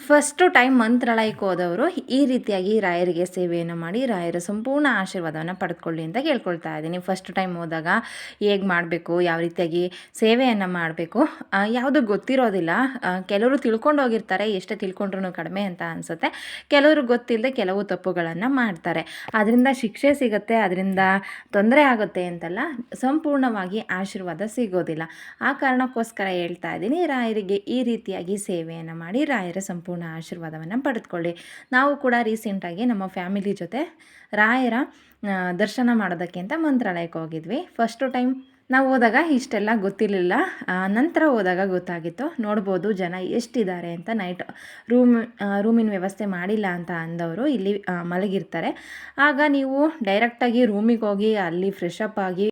First time ಮಂತ್ರಾಲಯಕ್ಕೆ ಹೋದವರು ಈ ರೀತಿಯಾಗಿ ರಾಯರಿಗೆ ಸೇವೆಯನ್ನು ಮಾಡಿ ರಾಯರ ಸಂಪೂರ್ಣ ಆಶೀರ್ವಾದವನ್ನು ಪಡೆದುಕೊಳ್ಳಿ ಅಂತ ಕೇಳ್ಕೊಳ್ತಾ ಇದ್ದೀನಿ. ಫಸ್ಟ್ ಟೈಮ್ ಹೋದಾಗ ಹೇಗೆ ಮಾಡಬೇಕು, ಯಾವ ರೀತಿಯಾಗಿ ಸೇವೆಯನ್ನು ಮಾಡಬೇಕು ಯಾವುದು ಗೊತ್ತಿರೋದಿಲ್ಲ. ಕೆಲವರು ತಿಳ್ಕೊಂಡು ಹೋಗಿರ್ತಾರೆ, ಎಷ್ಟೇ ತಿಳ್ಕೊಂಡ್ರೂ ಕಡಿಮೆ ಅಂತ ಅನಿಸುತ್ತೆ. ಕೆಲವರು ಗೊತ್ತಿಲ್ಲದೆ ಕೆಲವು ತಪ್ಪುಗಳನ್ನು ಮಾಡ್ತಾರೆ. ಅದರಿಂದ ಶಿಕ್ಷೆ ಸಿಗುತ್ತೆ ಅದರಿಂದ ತೊಂದರೆ ಆಗುತ್ತೆ ಅಂತಲ್ಲ, ಸಂಪೂರ್ಣವಾಗಿ ಆಶೀರ್ವಾದ ಸಿಗೋದಿಲ್ಲ. ಆ ಕಾರಣಕ್ಕೋಸ್ಕರ ಹೇಳ್ತಾ ಇದ್ದೀನಿ, ರಾಯರಿಗೆ ಈ ರೀತಿಯಾಗಿ ಸೇವೆಯನ್ನು ಮಾಡಿ ರಾಯರ ಸಂಪೂರ್ಣ ಆಶೀರ್ವಾದವನ್ನು ಪಡೆದುಕೊಳ್ಳಿ. ನಾವು ಕೂಡ ರೀಸೆಂಟಾಗಿ ನಮ್ಮ ಫ್ಯಾಮಿಲಿ ಜೊತೆ ರಾಯರ ದರ್ಶನ ಮಾಡೋದಕ್ಕೆ ಅಂತ ಮಂತ್ರಾಲಯಕ್ಕೆ ಹೋಗಿದ್ವಿ. ಫಸ್ಟು ಟೈಮ್ ನಾವು ಹೋದಾಗ ಇಷ್ಟೆಲ್ಲ ಗೊತ್ತಿರಲಿಲ್ಲ. ನಂತರ ಹೋದಾಗ ಗೊತ್ತಾಗಿತ್ತು. ನೋಡ್ಬೋದು ಜನ ಎಷ್ಟಿದ್ದಾರೆ ಅಂತ ನೈಟ್ ರೂಮ್ ರೂಮಿನ ವ್ಯವಸ್ಥೆ ಮಾಡಿಲ್ಲ ಅಂತ ಅಂದವರು ಇಲ್ಲಿ ಮಲಗಿರ್ತಾರೆ. ಆಗ ನೀವು ಡೈರೆಕ್ಟಾಗಿ ರೂಮಿಗೆ ಹೋಗಿ, ಅಲ್ಲಿ ಫ್ರೆಶ್ ಅಪ್ ಆಗಿ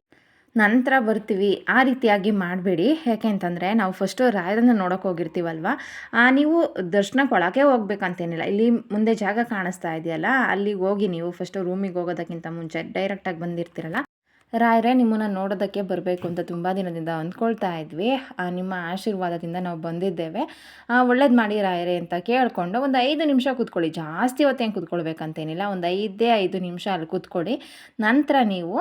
ನಂತರ ಬರ್ತೀವಿ. ಆ ರೀತಿಯಾಗಿ ಮಾಡಬೇಡಿ. ಯಾಕೆ ಅಂತಂದರೆ ನಾವು ಫಸ್ಟು ರಾಯರನ್ನು ನೋಡೋಕೆ ಹೋಗಿರ್ತೀವಲ್ವ? ನೀವು ದರ್ಶನಕ್ಕೆ ಒಳಗೆ ಹೋಗ್ಬೇಕಂತೇನಿಲ್ಲ. ಇಲ್ಲಿ ಮುಂದೆ ಜಾಗ ಕಾಣಿಸ್ತಾ ಇದೆಯಲ್ಲ ಅಲ್ಲಿಗೆ ಹೋಗಿ ನೀವು ಫಸ್ಟು ರೂಮಿಗೆ ಹೋಗೋದಕ್ಕಿಂತ ಮುಂಚೆ ಡೈರೆಕ್ಟಾಗಿ ಬಂದಿರ್ತೀರಲ್ಲ ರಾಯರೇ, ನಿಮ್ಮನ್ನು ನೋಡೋದಕ್ಕೆ ಬರಬೇಕು ಅಂತ ತುಂಬ ದಿನದಿಂದ ಅಂದ್ಕೊಳ್ತಾ ಇದ್ವಿ. ನಿಮ್ಮ ಆಶೀರ್ವಾದದಿಂದ ನಾವು ಬಂದಿದ್ದೇವೆ. ಒಳ್ಳೇದು ಮಾಡಿ ರಾಯರೇ ಅಂತ ಕೇಳಿಕೊಂಡು ಒಂದು ಐದು ನಿಮಿಷ ಕೂತ್ಕೊಳ್ಳಿ. ಜಾಸ್ತಿ ಹೊತ್ತೇನು ಕೂತ್ಕೊಳ್ಬೇಕಂತೇನಿಲ್ಲ. ಒಂದು ಐದೇ, ಐದು ನಿಮಿಷ ಅಲ್ಲಿ ಕೂತ್ಕೊಳ್ಳಿ. ನಂತರ ನೀವು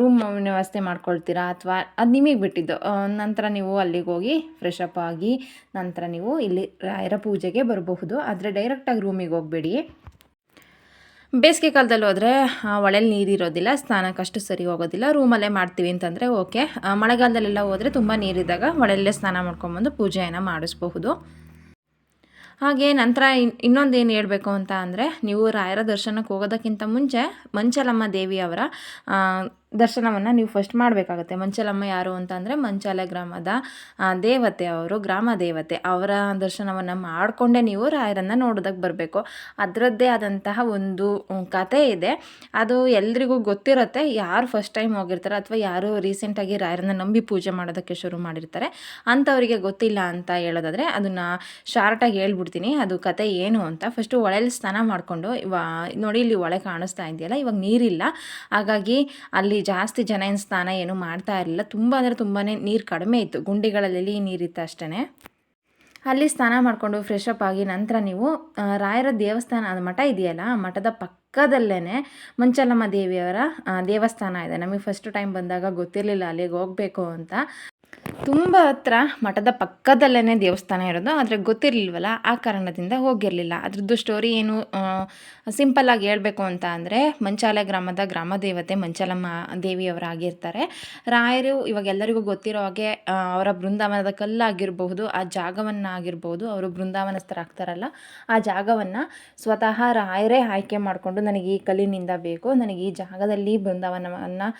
ರೂಮ್ ವ್ಯವಸ್ಥೆ ಮಾಡ್ಕೊಳ್ತೀರಾ ಅಥವಾ ಅದು ನಿಮಗೆ ಬಿಟ್ಟಿದ್ದು. ನಂತರ ನೀವು ಅಲ್ಲಿಗೆ ಹೋಗಿ ಫ್ರೆಶ್ ಅಪ್ ಆಗಿ ನಂತರ ನೀವು ಇಲ್ಲಿ ರಾಯರ ಪೂಜೆಗೆ ಬರಬಹುದು. ಆದರೆ ಡೈರೆಕ್ಟಾಗಿ ರೂಮಿಗೆ ಹೋಗಬೇಡಿ. ಬೇಸಿಗೆ ಕಾಲದಲ್ಲಿ ಹೋದರೆ ಒಳಯಲ್ಲಿ ನೀರಿರೋದಿಲ್ಲ, ಸ್ನಾನಕ್ಕಷ್ಟು ಸರಿ ಹೋಗೋದಿಲ್ಲ, ರೂಮಲ್ಲೇ ಮಾಡ್ತೀವಿ ಅಂತಂದರೆ ಓಕೆ. ಮಳೆಗಾಲದಲ್ಲೆಲ್ಲ ಹೋದರೆ ತುಂಬ ನೀರಿದ್ದಾಗ ಒಳಲ್ಲೇ ಸ್ನಾನ ಮಾಡ್ಕೊಂಬಂದು ಪೂಜೆಯನ್ನು ಮಾಡಿಸ್ಬಹುದು. ಹಾಗೆ ನಂತರ ಇನ್, ಇನ್ನೊಂದು ಏನು ಹೇಳಬೇಕು ಅಂತ ಅಂದರೆ, ನೀವು ರಾಯರ ದರ್ಶನಕ್ಕೆ ಹೋಗೋದಕ್ಕಿಂತ ಮುಂಚೆ ಮಂಚಲಮ್ಮ ದೇವಿಯವರ ದರ್ಶನವನ್ನು ನೀವು ಫಸ್ಟ್ ಮಾಡಬೇಕಾಗುತ್ತೆ. ಮಂಚಲಮ್ಮ ಯಾರು ಅಂತ ಅಂದರೆ ಮಂಚಾಲ ಗ್ರಾಮದ ದೇವತೆ ಅವರು, ಗ್ರಾಮ ದೇವತೆ. ಅವರ ದರ್ಶನವನ್ನು ಮಾಡಿಕೊಂಡೇ ನೀವು ರಾಯರನ್ನು ನೋಡೋದಕ್ಕೆ ಬರಬೇಕು. ಅದರದ್ದೇ ಆದಂತಹ ಒಂದು ಕತೆ ಇದೆ. ಅದು ಎಲ್ರಿಗೂ ಗೊತ್ತಿರುತ್ತೆ. ಯಾರು ಫಸ್ಟ್ ಟೈಮ್ ಹೋಗಿರ್ತಾರೆ ಅಥವಾ ಯಾರು ರೀಸೆಂಟಾಗಿ ರಾಯರನ್ನ ನಂಬಿ ಪೂಜೆ ಮಾಡೋದಕ್ಕೆ ಶುರು ಮಾಡಿರ್ತಾರೆ. ಅಂಥವರಿಗೆ ಗೊತ್ತಿಲ್ಲ ಅಂತ ಹೇಳೋದಾದರೆ ಅದನ್ನು ಶಾರ್ಟಾಗಿ ಹೇಳ್ಬಿಡ್ತೀನಿ. ಅದು ಕತೆ ಏನು ಅಂತ. ಫಸ್ಟು ಒಳೆಯಲ್ಲಿ ಸ್ನಾನ ಮಾಡಿಕೊಂಡು, ಇವ, ನೋಡಿ ಇಲ್ಲಿ ಒಳೆ ಕಾಣಿಸ್ತಾ ಇದೆಯಲ್ಲ, ಇವಾಗ ನೀರಿಲ್ಲ. ಹಾಗಾಗಿ ಅಲ್ಲಿ ಜಾಸ್ತಿ ಜನ ಏನು ಸ್ನಾನ ಏನು ಮಾಡ್ತಾ ಇರಲಿಲ್ಲ. ತುಂಬ ಅಂದರೆ ತುಂಬಾ ನೀರು ಕಡಿಮೆ ಇತ್ತು. ಗುಂಡಿಗಳಲ್ಲಿ ನೀರಿತ್ತು ಅಷ್ಟೇ ಅಲ್ಲಿ ಸ್ನಾನ ಮಾಡಿಕೊಂಡು ಫ್ರೆಶ್ ಅಪ್ ಆಗಿ ನಂತರ ನೀವು ರಾಯರ ದೇವಸ್ಥಾನ, ಅದು ಮಠ ಇದೆಯಲ್ಲ ಮಠದ ಪಕ್ಕದಲ್ಲೇ ಮಂಚಲಮ್ಮ ದೇವಿಯವರ ದೇವಸ್ಥಾನ ಇದೆ. ನಮಗೆ ಫಸ್ಟ್ ಟೈಮ್ ಬಂದಾಗ ಗೊತ್ತಿರಲಿಲ್ಲ ಅಲ್ಲಿಗೆ ಹೋಗಬೇಕು ಅಂತ. ತುಂಬ ಹತ್ರ ಮಠದ ಪಕ್ಕದಲ್ಲೇ ದೇವಸ್ಥಾನ ಇರೋದು, ಆದರೆ ಗೊತ್ತಿರಲಿಲ್ವಲ್ಲ, ಆ ಕಾರಣದಿಂದ ಹೋಗಿರಲಿಲ್ಲ. ಅದ್ರದ್ದು ಸ್ಟೋರಿ ಏನು ಸಿಂಪಲ್ಲಾಗಿ ಹೇಳಬೇಕು ಅಂತ ಅಂದರೆ ಮಂಚಾಲೆ ಗ್ರಾಮದ ಗ್ರಾಮ ದೇವತೆ ಮಂಚಾಲಮ್ಮ ದೇವಿಯವರಾಗಿರ್ತಾರೆ. ರಾಯರು ಇವಾಗ ಎಲ್ಲರಿಗೂ ಗೊತ್ತಿರೋ ಹಾಗೆ ಅವರ ಬೃಂದಾವನದ ಕಲ್ಲಾಗಿರಬಹುದು, ಆ ಜಾಗವನ್ನು ಆಗಿರ್ಬೋದು ಅವರು ಬೃಂದಾವನಸ್ಥರಾಗ್ತಾರಲ್ಲ, ಆ ಜಾಗವನ್ನು ಸ್ವತಃ ರಾಯರೇ ಆಯ್ಕೆ ಮಾಡಿಕೊಂಡು ನನಗೆ ಈ ಕಲ್ಲಿನಿಂದ ಬೇಕು, ನನಗೆ ಈ ಜಾಗದಲ್ಲಿ ಬೃಂದಾವನವನ್ನು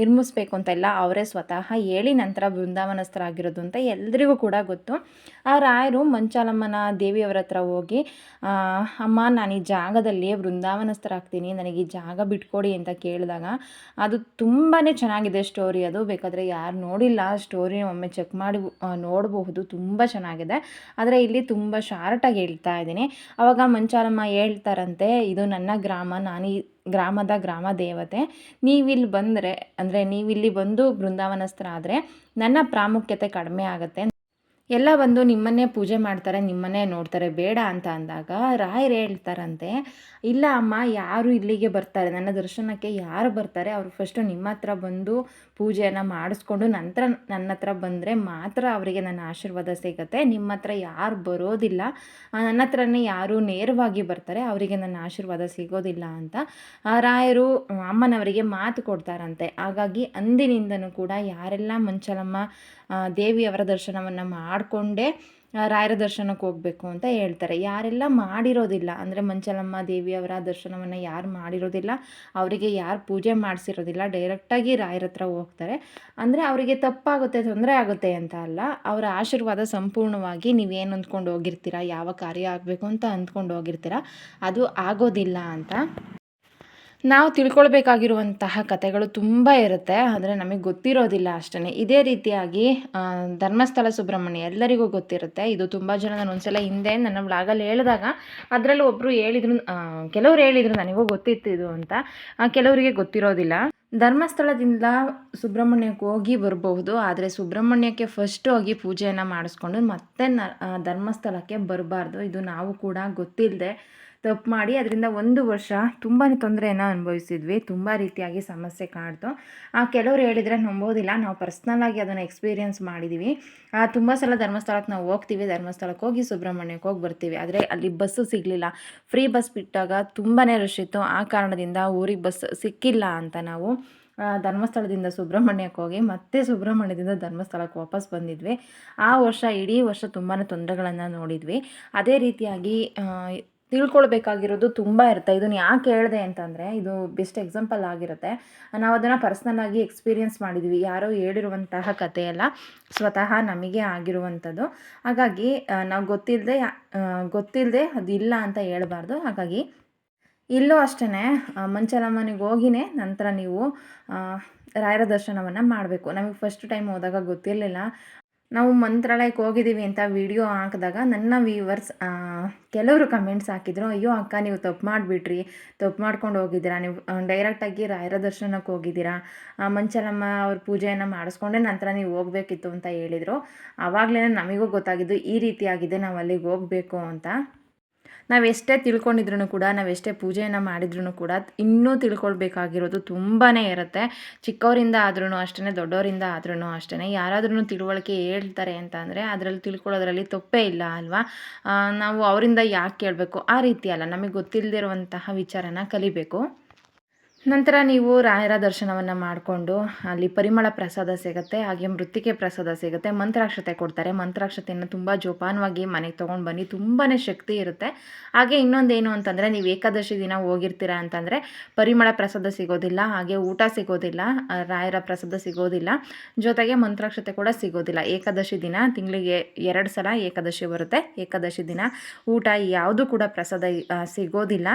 ನಿರ್ಮಿಸ್ಬೇಕು ಅಂತೆಲ್ಲ ಅವರೇ ಸ್ವತಃ ಹೇಳಿ ನಂತರ ಬೃಂದಾವನಸ್ಥರಾಗಿರೋದು ಅಂತ ಎಲ್ರಿಗೂ ಕೂಡ ಗೊತ್ತು. ಆ ರಾಯರು ಮಂಚಾಲಮ್ಮನ ದೇವಿಯವರ ಹತ್ರ ಹೋಗಿ ಅಮ್ಮ, ನಾನು ಈ ಜಾಗದಲ್ಲಿ ಬೃಂದಾವನಸ್ಥರಾಗ್ತೀನಿ ನನಗೆ ಈ ಜಾಗ ಬಿಟ್ಕೊಡಿ ಅಂತ ಕೇಳಿದಾಗ ಅದು ತುಂಬಾ ಚೆನ್ನಾಗಿದೆ ಸ್ಟೋರಿ ಅದು. ಬೇಕಾದರೆ ಯಾರು ನೋಡಿಲ್ಲ ಸ್ಟೋರಿ ಒಮ್ಮೆ ಚೆಕ್ ಮಾಡಿ ನೋಡಬಹುದು. ತುಂಬ ಚೆನ್ನಾಗಿದೆ. ಆದರೆ ಇಲ್ಲಿ ತುಂಬ ಶಾರ್ಟಾಗಿ ಹೇಳ್ತಾ ಇದ್ದೀನಿ. ಅವಾಗ ಮಂಚಾಲಮ್ಮ ಹೇಳ್ತಾರಂತೆ, ಇದು ನನ್ನ ಗ್ರಾಮ, ನಾನು ಗ್ರಾಮದ ಗ್ರಾಮ ದೇವತೆ. ನೀವಿಲ್ಲಿ ಬಂದರೆ ಅಂದರೆ ನೀವಿಲ್ಲಿ ಬಂದು ಬೃಂದಾವನಸ್ಥರಾದರೆ ನನ್ನ ಪ್ರಾಮುಖ್ಯತೆ ಕಡಿಮೆ ಆಗುತ್ತೆ. ಎಲ್ಲ ಬಂದು ನಿಮ್ಮನ್ನೇ ಪೂಜೆ ಮಾಡ್ತಾರೆ, ನಿಮ್ಮನ್ನೇ ನೋಡ್ತಾರೆ. ಬೇಡ ಅಂತ ಅಂದಾಗ ರಾಯರು ಹೇಳ್ತಾರಂತೆ, ಇಲ್ಲ ಅಮ್ಮ, ಯಾರು ಇಲ್ಲಿಗೆ ಬರ್ತಾರೆ? ನನ್ನ ದರ್ಶನಕ್ಕೆ ಯಾರು ಬರ್ತಾರೆ? ಅವರು ಫಸ್ಟು ನಿಮ್ಮ ಹತ್ರ ಬಂದು ಪೂಜೆಯನ್ನು ಮಾಡಿಸ್ಕೊಂಡು ನಂತರ ನನ್ನ ಹತ್ರ ಬಂದರೆ ಮಾತ್ರ ಅವರಿಗೆ ನನ್ನ ಆಶೀರ್ವಾದ ಸಿಗುತ್ತೆ. ನಿಮ್ಮ ಹತ್ರ ಯಾರು ಬರೋದಿಲ್ಲ ನನ್ನ ಹತ್ರನೇ ಯಾರು ನೇರವಾಗಿ ಬರ್ತಾರೆ, ಅವರಿಗೆ ನನ್ನ ಆಶೀರ್ವಾದ ಸಿಗೋದಿಲ್ಲ ಅಂತ. ರಾಯರು ಅಮ್ಮನವರಿಗೆ ಮಾತು ಕೊಡ್ತಾರಂತೆ. ಹಾಗಾಗಿ ಅಂದಿನಿಂದನೂ ಕೂಡ ಯಾರೆಲ್ಲ ಮಂಚಲಮ್ಮ ದೇವಿಯವರ ದರ್ಶನವನ್ನು ಮಾಡಿಕೊಂಡೇ ರಾಯರ ದರ್ಶನಕ್ಕೆ ಹೋಗಬೇಕು ಅಂತ ಹೇಳ್ತಾರೆ. ಯಾರೆಲ್ಲ ಮಾಡಿರೋದಿಲ್ಲ, ಅಂದರೆ ಮಂಚಲಮ್ಮ ದೇವಿಯವರ ದರ್ಶನವನ್ನು ಯಾರು ಮಾಡಿರೋದಿಲ್ಲ, ಅವರಿಗೆ ಯಾರು ಪೂಜೆ ಮಾಡಿಸಿರೋದಿಲ್ಲ ಡೈರೆಕ್ಟಾಗಿ ರಾಯರ ಹತ್ರ ಹೋಗ್ತಾರೆ. ಅಂದರೆ ಅವರಿಗೆ ತಪ್ಪಾಗುತ್ತೆ, ತೊಂದರೆ ಆಗುತ್ತೆ ಅಂತ ಅಲ್ಲ, ಅವರ ಆಶೀರ್ವಾದ ಸಂಪೂರ್ಣವಾಗಿ ನೀವೇನು ಅಂದ್ಕೊಂಡು ಹೋಗಿರ್ತೀರಾ, ಯಾವ ಕಾರ್ಯ ಆಗಬೇಕು ಅಂತ ಅಂದ್ಕೊಂಡು ಹೋಗಿರ್ತೀರಾ, ಅದು ಆಗೋದಿಲ್ಲ ಅಂತ ನಾವು ತಿಳ್ಕೊಳ್ಬೇಕಾಗಿರುವಂತಹ ಕಥೆಗಳು ತುಂಬ ಇರುತ್ತೆ, ಆದರೆ ನಮಗೆ ಗೊತ್ತಿರೋದಿಲ್ಲ ಅಷ್ಟೇ ಇದೇ ರೀತಿಯಾಗಿ ಧರ್ಮಸ್ಥಳ ಸುಬ್ರಹ್ಮಣ್ಯ ಎಲ್ಲರಿಗೂ ಗೊತ್ತಿರುತ್ತೆ. ಇದು ತುಂಬ ಜನ ನಾನು ಒಂದ್ಸಲ ಹಿಂದೆ ನನ್ನ ಬ್ಲಾಗಲ್ಲಿ ಹೇಳಿದಾಗ ಅದರಲ್ಲೂ ಒಬ್ಬರು ಹೇಳಿದ್ರು ಕೆಲವ್ರು ಹೇಳಿದ್ರು ನನಗೂ ಗೊತ್ತಿತ್ತು ಇದು ಅಂತ. ಕೆಲವರಿಗೆ ಗೊತ್ತಿರೋದಿಲ್ಲ. ಧರ್ಮಸ್ಥಳದಿಂದ ಸುಬ್ರಹ್ಮಣ್ಯಕ್ಕೆ ಹೋಗಿ ಬರಬಹುದು, ಆದರೆ ಸುಬ್ರಹ್ಮಣ್ಯಕ್ಕೆ ಫಸ್ಟ್ ಹೋಗಿ ಪೂಜೆಯನ್ನು ಮಾಡಿಸ್ಕೊಂಡು ಮತ್ತೆ ನ ಧರ್ಮಸ್ಥಳಕ್ಕೆ ಬರಬಾರ್ದು. ಇದು ನಾವು ಕೂಡ ಗೊತ್ತಿಲ್ಲದೆ ತಪ್ಪು ಮಾಡಿ ಅದರಿಂದ ಒಂದು ವರ್ಷ ತುಂಬಾ ತೊಂದರೆಯನ್ನು ಅನುಭವಿಸಿದ್ವಿ. ತುಂಬ ರೀತಿಯಾಗಿ ಸಮಸ್ಯೆ ಕಾಡ್ತು. ಆ, ಕೆಲವರು ಹೇಳಿದರೆ ನಂಬೋದಿಲ್ಲ. ನಾವು ಪರ್ಸ್ನಲ್ಲಾಗಿ ಅದನ್ನು ಎಕ್ಸ್ಪೀರಿಯೆನ್ಸ್ ಮಾಡಿದ್ದೀವಿ ತುಂಬ ಸಲ ಧರ್ಮಸ್ಥಳಕ್ಕೆ ನಾವು ಹೋಗ್ತೀವಿ. ಧರ್ಮಸ್ಥಳಕ್ಕೆ ಹೋಗಿ ಸುಬ್ರಹ್ಮಣ್ಯಕ್ಕೆ ಹೋಗಿ ಬರ್ತೀವಿ. ಆದರೆ ಅಲ್ಲಿ ಬಸ್ಸು ಸಿಗಲಿಲ್ಲ. ಫ್ರೀ ಬಸ್ ಬಿಟ್ಟಾಗ ತುಂಬಾ ರಶ್ ಇತ್ತು. ಆ ಕಾರಣದಿಂದ ಊರಿಗೆ ಬಸ್ ಸಿಕ್ಕಿಲ್ಲ ಅಂತ ನಾವು ಧರ್ಮಸ್ಥಳದಿಂದ ಸುಬ್ರಹ್ಮಣ್ಯಕ್ಕೆ ಹೋಗಿ ಮತ್ತೆ ಸುಬ್ರಹ್ಮಣ್ಯದಿಂದ ಧರ್ಮಸ್ಥಳಕ್ಕೆ ವಾಪಸ್ ಬಂದಿದ್ವಿ. ಆ ವರ್ಷ ಇಡೀ ವರ್ಷ ತುಂಬಾ ತೊಂದರೆಗಳನ್ನು ನೋಡಿದ್ವಿ. ಅದೇ ರೀತಿಯಾಗಿ ತಿಳ್ಕೊಳ್ಬೇಕಾಗಿರೋದು ತುಂಬ ಇರುತ್ತೆ. ಇದನ್ನು ಯಾಕೆ ಹೇಳಿದೆ ಅಂತಂದರೆ, ಇದು ಬೆಸ್ಟ್ ಎಕ್ಸಾಂಪಲ್ ಆಗಿರುತ್ತೆ. ನಾವು ಅದನ್ನು ಪರ್ಸ್ನಲಾಗಿ ಎಕ್ಸ್ಪೀರಿಯೆನ್ಸ್ ಮಾಡಿದ್ವಿ. ಯಾರೋ ಹೇಳಿರುವಂತಹ ಕಥೆಯೆಲ್ಲ ಸ್ವತಃ ನಮಗೆ ಆಗಿರುವಂಥದ್ದು. ಹಾಗಾಗಿ ನಾವು ಗೊತ್ತಿಲ್ಲದೆ ಗೊತ್ತಿಲ್ಲದೆ ಅದು ಇಲ್ಲ ಅಂತ ಹೇಳಬಾರ್ದು. ಹಾಗಾಗಿ, ಇಲ್ಲೂ ಅಷ್ಟೇ ಮಂಚಲಮ್ಮನಿಗೆ ಹೋಗಿನೇ ನಂತರ ನೀವು ರಾಯರ ದರ್ಶನವನ್ನು ಮಾಡಬೇಕು. ನಮಗೆ ಫಸ್ಟ್ ಟೈಮ್ ಹೋದಾಗ ಗೊತ್ತಿರಲಿಲ್ಲ. ನಾವು ಮಂತ್ರಾಲಯಕ್ಕೆ ಹೋಗಿದ್ದೀವಿ ಅಂತ ವಿಡಿಯೋ ಹಾಕಿದಾಗ ನನ್ನ ವ್ಯೂವರ್ಸ್ ಕೆಲವರು ಕಮೆಂಟ್ಸ್ ಹಾಕಿದ್ರು, ಅಯ್ಯೋ ಅಕ್ಕ, ನೀವು ತಪ್ಪು ಮಾಡಿಬಿಟ್ರಿ. ತಪ್ಪು ಮಾಡ್ಕೊಂಡು ಹೋಗಿದ್ದೀರಾ. ನೀವು ಡೈರೆಕ್ಟಾಗಿ ರಾಯರ ದರ್ಶನಕ್ಕೆ ಹೋಗಿದ್ದೀರಾ. ಮಂಚಲಮ್ಮ ಅವ್ರ ಪೂಜೆಯನ್ನು ಮಾಡಿಸ್ಕೊಂಡೆ ನಂತರ ನೀವು ಹೋಗಬೇಕಿತ್ತು, ಅಂತ ಹೇಳಿದರು. ಆವಾಗಲೇ ನಮಗೂ ಗೊತ್ತಾಗಿದ್ದು, ಈ ರೀತಿಯಾಗಿದೆ ನಾವು ಅಲ್ಲಿಗೆ ಹೋಗಬೇಕು ಅಂತ. ನಾವೆಷ್ಟೇ ತಿಳ್ಕೊಂಡಿದ್ರು ಕೂಡ ನಾವೆಷ್ಟೇ ಪೂಜೆಯನ್ನು ಮಾಡಿದ್ರು ಕೂಡ ಇನ್ನೂ ತಿಳ್ಕೊಳ್ಬೇಕಾಗಿರೋದು ತುಂಬಾ ಇರುತ್ತೆ. ಚಿಕ್ಕವರಿಂದ ಆದ್ರೂ ಅಷ್ಟೇ ದೊಡ್ಡವರಿಂದ ಆದ್ರೂ ಅಷ್ಟೇ ಯಾರಾದ್ರೂ ತಿಳುವಳಿಕೆ ಹೇಳ್ತಾರೆ ಅಂತ ಅಂದರೆ ಅದರಲ್ಲಿ ತಿಳ್ಕೊಳ್ಳೋದ್ರಲ್ಲಿ ತಪ್ಪೇ ಇಲ್ಲ ಅಲ್ವಾ? ನಾವು ಅವರಿಂದ ಯಾಕೆ ಕೇಳಬೇಕು? ಆ ರೀತಿ ಅಲ್ಲ, ನಮಗೆ ಗೊತ್ತಿಲ್ಲದಿರುವಂತಹ ವಿಚಾರನ ಕಲಿಬೇಕು. ನಂತರ ನೀವು ರಾಯರ ದರ್ಶನವನ್ನು ಮಾಡಿಕೊಂಡು ಅಲ್ಲಿ ಪರಿಮಳ ಪ್ರಸಾದ ಸಿಗುತ್ತೆ, ಹಾಗೆ ಮೃತ್ತಿಕೆ ಪ್ರಸಾದ ಸಿಗುತ್ತೆ. ಮಂತ್ರಾಕ್ಷತೆ ಕೊಡ್ತಾರೆ. ಮಂತ್ರಾಕ್ಷತೆಯನ್ನು ತುಂಬ ಜೋಪಾನವಾಗಿ ಮನೆಗೆ ತೊಗೊಂಡು ಬನ್ನಿ. ತುಂಬಾ ಶಕ್ತಿ ಇರುತ್ತೆ. ಹಾಗೆ ಇನ್ನೊಂದೇನು ಅಂತಂದರೆ, ನೀವು ಏಕಾದಶಿ ದಿನ ಹೋಗಿರ್ತೀರಾ ಅಂತಂದರೆ, ಪರಿಮಳ ಪ್ರಸಾದ ಸಿಗೋದಿಲ್ಲ, ಹಾಗೆ ಊಟ ಸಿಗೋದಿಲ್ಲ ರಾಯರ ಪ್ರಸಾದ ಸಿಗೋದಿಲ್ಲ. ಜೊತೆಗೆ ಮಂತ್ರಾಕ್ಷತೆ ಕೂಡ ಸಿಗೋದಿಲ್ಲ. ಏಕಾದಶಿ ದಿನ, ತಿಂಗಳಿಗೆ ಎರಡು ಸಲ ಏಕಾದಶಿ ಬರುತ್ತೆ. ಏಕಾದಶಿ ದಿನ ಊಟ ಯಾವುದು ಕೂಡ ಪ್ರಸಾದ ಸಿಗೋದಿಲ್ಲ.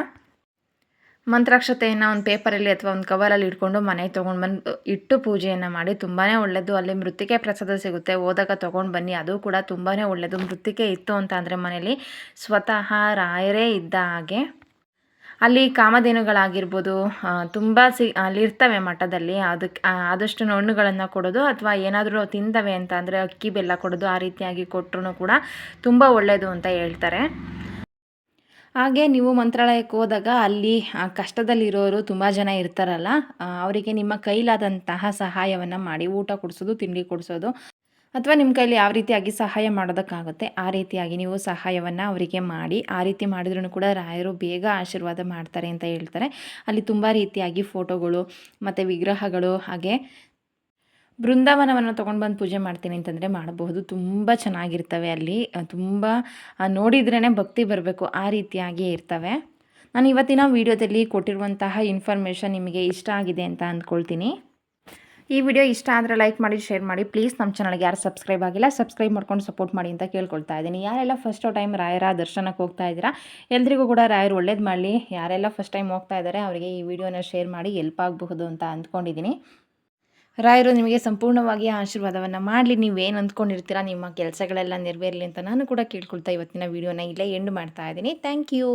ಮಂತ್ರಾಕ್ಷತೆಯನ್ನು ಒಂದು ಪೇಪರಲ್ಲಿ ಅಥವಾ ಒಂದು ಕವರಲ್ಲಿ ಇಟ್ಕೊಂಡು ಮನೆಗೆ ತೊಗೊಂಡು ಬಂದು, ಇಟ್ಟು ಪೂಜೆಯನ್ನು ಮಾಡಿ ತುಂಬಾ ಒಳ್ಳೆಯದು ಅಲ್ಲಿ ಮೃತ್ತಿಕೆ ಪ್ರಸಾದ ಸಿಗುತ್ತೆ. ಹೋದಾಗ ತೊಗೊಂಡು ಬನ್ನಿ. ಅದು ಕೂಡ ತುಂಬಾ ಒಳ್ಳೆಯದು ಮೃತ್ತಿಕೆ ಇತ್ತು ಅಂತ ಅಂದರೆ ಮನೆಯಲ್ಲಿ ಸ್ವತಃ ರಾಯರೇ ಇದ್ದ ಹಾಗೆ. ಅಲ್ಲಿ ಕಾಮಧೇನುಗಳಾಗಿರ್ಬೋದು ತುಂಬ ಸಿ ಅಲ್ಲಿರ್ತವೆ ಮಠದಲ್ಲಿ. ಅದಕ್ಕೆ ಆದಷ್ಟು ಹಣ್ಣುಗಳನ್ನು ಕೊಡೋದು ಅಥವಾ ಏನಾದರೂ ತಿಂತವೆ ಅಂತ ಅಕ್ಕಿ ಬೆಲ್ಲ ಕೊಡೋದು ಆ ರೀತಿಯಾಗಿ ಕೊಟ್ಟರು ಕೂಡ ತುಂಬ ಒಳ್ಳೆಯದು ಅಂತ ಹೇಳ್ತಾರೆ. ಹಾಗೆ ನೀವು ಮಂತ್ರಾಲಯಕ್ಕೆ ಹೋದಾಗ ಅಲ್ಲಿ ಕಷ್ಟದಲ್ಲಿರೋರು ತುಂಬ ಜನ ಇರ್ತಾರಲ್ಲ ಅವರಿಗೆ ನಿಮ್ಮ ಕೈಲಾದಂತಹ ಸಹಾಯವನ್ನು ಮಾಡಿ, ಊಟ ಕೊಡಿಸೋದು, ತಿಂಡಿ ಕೊಡಿಸೋದು, ಅಥವಾ ನಿಮ್ಮ ಕೈಲಿ ಯಾವ ರೀತಿಯಾಗಿ ಸಹಾಯ ಮಾಡೋದಕ್ಕಾಗುತ್ತೆ, ಆ ರೀತಿಯಾಗಿ ನೀವು ಸಹಾಯವನ್ನು ಅವರಿಗೆ ಮಾಡಿ, ಆ ರೀತಿ ಮಾಡಿದ್ರೂ ಕೂಡ ರಾಯರು ಬೇಗ ಆಶೀರ್ವಾದ ಮಾಡ್ತಾರೆ ಅಂತ ಹೇಳ್ತಾರೆ. ಅಲ್ಲಿ ತುಂಬ ರೀತಿಯಾಗಿ ಫೋಟೋಗಳು, ಮತ್ತು ವಿಗ್ರಹಗಳು, ಹಾಗೆ ಬೃಂದಾವನವನ್ನು ತೊಗೊಂಡು ಬಂದು ಪೂಜೆ ಮಾಡ್ತೀನಿ ಅಂತಂದರೆ ಮಾಡಬಹುದು. ತುಂಬ ಚೆನ್ನಾಗಿರ್ತವೆ ಅಲ್ಲಿ. ತುಂಬ ನೋಡಿದ್ರೇ ಭಕ್ತಿ ಬರಬೇಕು. ಆ ರೀತಿಯಾಗಿ ಇರ್ತವೆ. ನಾನು ಇವತ್ತಿನ ವೀಡಿಯೋದಲ್ಲಿ ಕೊಟ್ಟಿರುವಂತಹ ಇನ್ಫಾರ್ಮೇಷನ್ ನಿಮಗೆ ಇಷ್ಟ ಆಗಿದೆ ಅಂತ ಅಂದ್ಕೊಳ್ತೀನಿ. ಈ ವಿಡಿಯೋ ಇಷ್ಟ ಆದರೆ ಲೈಕ್ ಮಾಡಿ ಶೇರ್ ಮಾಡಿ. ಪ್ಲೀಸ್ ನಮ್ಮ ಚಾನಲ್ಗೆ ಯಾರು ಸಬ್ಸ್ಕ್ರೈಬ್ ಆಗಿಲ್ಲ ಸಬ್ಸ್ಕ್ರೈಬ್ ಮಾಡ್ಕೊಂಡು ಸಪೋರ್ಟ್ ಮಾಡಿ ಅಂತ ಕೇಳ್ಕೊಳ್ತಾ ಇದ್ದೀನಿ. ಯಾರೆಲ್ಲ ಫಸ್ಟ್ ಟೈಮ್ ರಾಯರ ದರ್ಶನಕ್ಕೆ ಹೋಗ್ತಾ ಇದ್ದೀರಾ, ಎಲ್ರಿಗೂ ಕೂಡ ರಾಯರು ಒಳ್ಳೇದು ಮಾಡಲಿ. ಯಾರೆಲ್ಲ ಫಸ್ಟ್ ಟೈಮ್ ಹೋಗ್ತಾ ಇದ್ದಾರೆ, ಅವರಿಗೆ ಈ ವಿಡಿಯೋನ ಶೇರ್ ಮಾಡಿ ಎಲ್ಪ್ ಆಗಬಹುದು ಅಂತ ಅಂದ್ಕೊಂಡಿದ್ದೀನಿ. ರಾಯರು ನಿಮಗೆ ಸಂಪೂರ್ಣವಾಗಿ ಆಶೀರ್ವಾದವನ್ನು ಮಾಡಲಿ. ನೀವೇನು ಅಂದ್ಕೊಂಡಿರ್ತೀರಾ, ನಿಮ್ಮ ಕೆಲಸಗಳೆಲ್ಲ ನೆರವೇರಲಿ ಅಂತ ನಾನು ಕೂಡ ಕೇಳ್ಕೊಳ್ತಾ ಇವತ್ತಿನ ವಿಡಿಯೋನ ಇಲ್ಲೇ ಎಂಡ್ ಮಾಡ್ತಾ ಇದ್ದೀನಿ. Thank you